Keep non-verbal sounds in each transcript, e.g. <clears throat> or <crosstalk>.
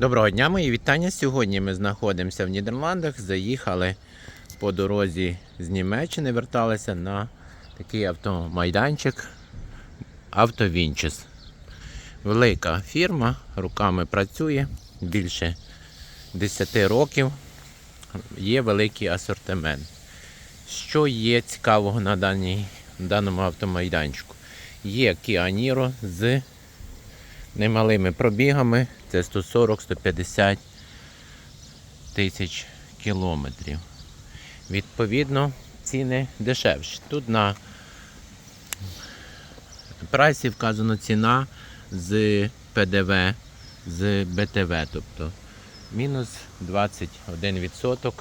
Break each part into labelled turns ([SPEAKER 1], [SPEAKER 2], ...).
[SPEAKER 1] Доброго дня, мої вітання. Сьогодні ми знаходимося в Нідерландах. Заїхали по дорозі з Німеччини, верталися на такий автомайданчик Автовінчес. Велика фірма, руками працює більше 10 років. Є великий асортимент. Що є цікавого на даній, даному автомайданчику? Є Kia Niro з немалими пробігами. Це 140-150 тисяч кілометрів. Відповідно, ціни дешевші. Тут на прайсі вказано ціна з ПДВ, з БТВ, тобто мінус 21%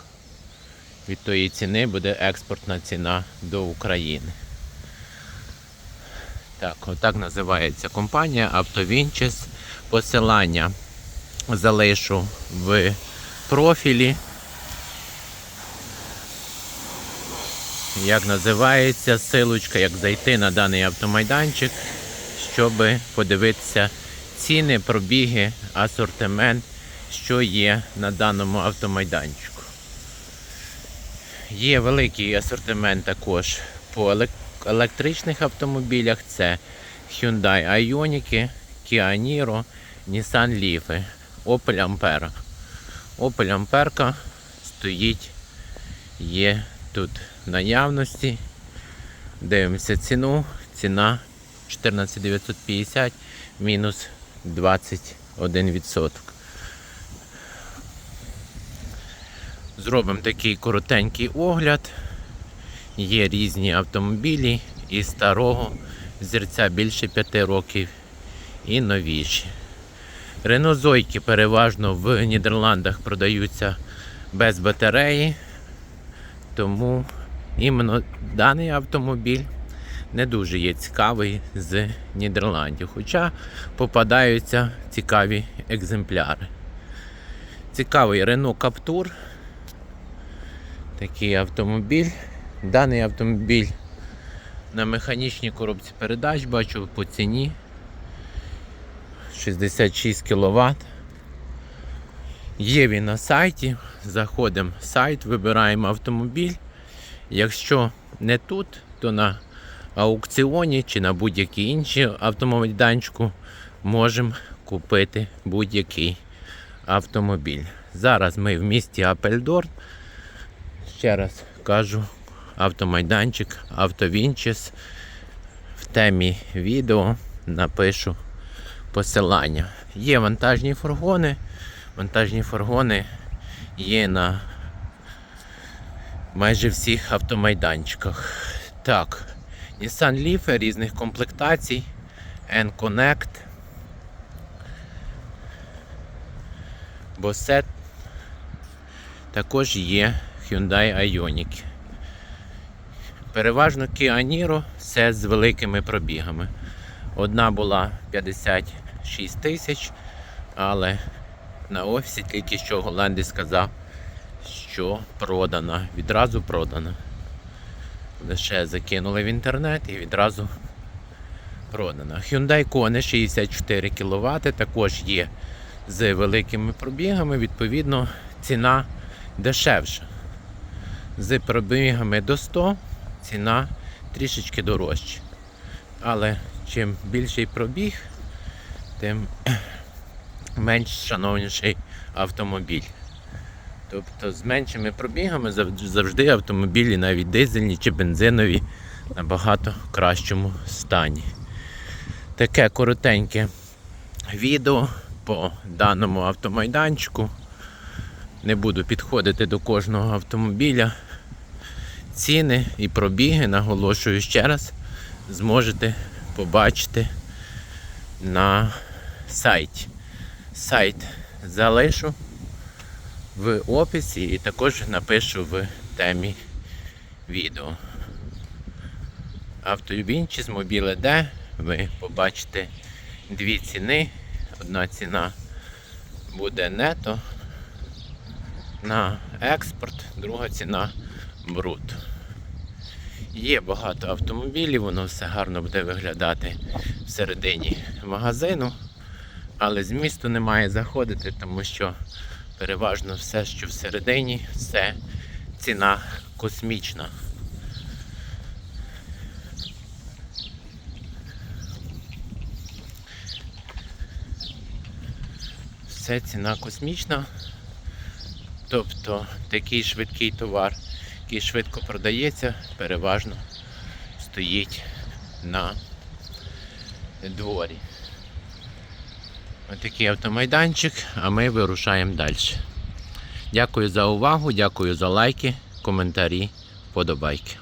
[SPEAKER 1] від тої ціни буде експортна ціна до України. Так, отак називається компанія Автовінчес. Посилання залишу в профілі. Як називається силочка, як зайти на даний автомайданчик, щоб подивитися ціни, пробіги, асортимент, що є на даному автомайданчику. Є великий асортимент також по електричних автомобілях. Це Hyundai Ioniq, Kia Niro, Nissan Leaf, Opel Ampera. Opel Ampera стоїть, є тут наявності. Дивимося ціну. Ціна 14950 мінус 21%. Зробимо такий коротенький огляд. Є різні автомобілі і старого зірця більше 5 років і новіші. Ренозойки переважно в Нідерландах продаються без батареї, тому іменно даний автомобіль не дуже є цікавий з Нідерландів, хоча попадаються цікаві екземпляри. Цікавий Renault Captur. Такий автомобіль. Даний автомобіль на механічній коробці передач бачу по ціні 66 кВт. Є він на сайті. Заходимо в сайт, вибираємо автомобіль. Якщо не тут, то на аукціоні чи на будь-якій іншій автомайданчику можемо купити будь-який автомобіль. Зараз ми в місті Апельдорн. Ще раз кажу, автомайданчик, автовінчес. В темі відео напишу посилання. Є вантажні фургони. Вантажні фургони є на майже всіх автомайданчиках. Так, Nissan Leaf різних комплектацій, N-Connect, Bosset. Також є Hyundai Ioniq. Переважно Kia Niro, все з великими пробігами. Одна була 56 тисяч, але на офісі тільки що голландець сказав, що продана, відразу продана. Лише закинули в інтернет і відразу продана. Hyundai Kona 64 кВт, також є з великими пробігами, відповідно, ціна дешевша. З пробігами до 100 ціна трішечки дорожча. Але чим більший пробіг, тим <clears throat> менш шановніший автомобіль. Тобто з меншими пробігами завжди автомобілі, навіть дизельні чи бензинові, набагато кращому стані. Таке коротеньке відео по даному автомайданчику. Не буду підходити до кожного автомобіля. Ціни і пробіги, наголошую ще раз, зможете побачити на сайті. Сайт залишу в описі і також напишу в темі відео. Автовінчі з мобіле Д ви побачите дві ціни. Одна ціна буде нето на експорт, друга ціна бруд. Є багато автомобілів, воно все гарно буде виглядати всередині магазину. Але з місту немає заходити, тому що переважно все, що всередині, це ціна космічна. Все ціна космічна. Тобто такий швидкий товар, який швидко продається, переважно стоїть на дворі. Отакий автомайданчик, а ми вирушаємо далі. Дякую за увагу, дякую за лайки, коментарі, подобайки.